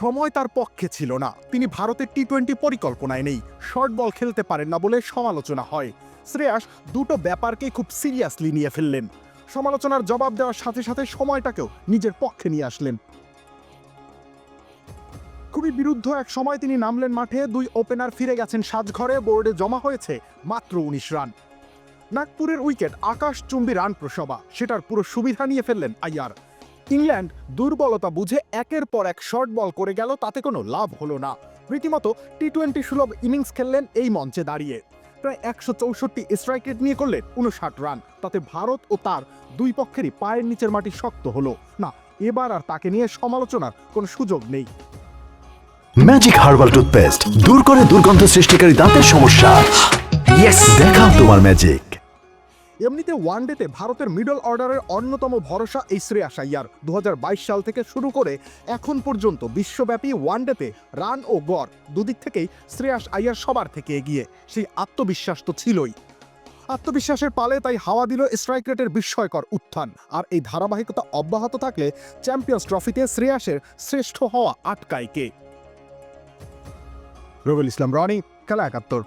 সময় তার পক্ষে ছিল না। তিনি ভারতের টি টোয়েন্টি পরিকল্পনায় নেই। শর্ট বল খেলতে পারেন না বলে সমালোচনা হয়। শ্রেয়াস দুটো ব্যাপারকেই খুব সিরিয়াসলি নিয়ে ফেললেন। সমালোচনার জবাব দেওয়ার সাথে সাথে সময়টাকেও নিজের পক্ষে নিয়ে আসলেন। খুবই বিরুদ্ধ এক সময় তিনি নামলেন মাঠে। দুই ওপেনার ফিরে গেছেন সাজঘরে। বোর্ডে জমা হয়েছে মাত্র উনিশ রান। নাগপুরের উইকেট আকাশচুম্বী রান প্রসবা সেটার পুরো সুবিধা নিয়ে ফেললেন আইয়ার ইংল্যান্ড দুর্বলতা বুঝে একের পর এক শর্ট বল করে গেল, তাতে কোনো লাভ হলো না। রীতিমতো টি টোয়েন্টি সুলভ ইনিংস খেললেন এই মঞ্চে দাঁড়িয়ে। প্রায় একশো চৌষট্টি স্ট্রাইক রেট নিয়ে করলেন উনষাট রান, তাতে ভারত ও তার দুই পক্ষেরই পায়ের নিচের মাটি শক্ত হলো। না, এবার আর তাকে নিয়ে সমালোচনার কোনো সুযোগ নেই। ম্যাজিক হার্বাল টুথপেস্ট দূর করে দুর্গন্ধ সৃষ্টিকারী দাঁতের সমস্যা। দেখাও তোমার ম্যাজিক এমনিতে ওয়ানডেতে ভারতের মিডল অর্ডারের অন্যতম ভরসা এই শ্রেয়াস আইয়ার দু সাল থেকে শুরু করে এখন পর্যন্ত বিশ্বব্যাপী ওয়ানডেতে রান ও গড় দুদিক থেকেই শ্রেয়াস আইয়ার সবার থেকে এগিয়ে। সেই আত্মবিশ্বাস তো ছিলই। আত্মবিশ্বাসের পালে তাই হাওয়া দিল স্ট্রাইক রেটের বিস্ময়কর উত্থান। আর এই ধারাবাহিকতা অব্যাহত থাকলে চ্যাম্পিয়ন্স ট্রফিতে শ্রেয়াসের শ্রেষ্ঠ হওয়া আটকায় কে? রবিল ইসলাম, রনি, খেলা একাত্তর।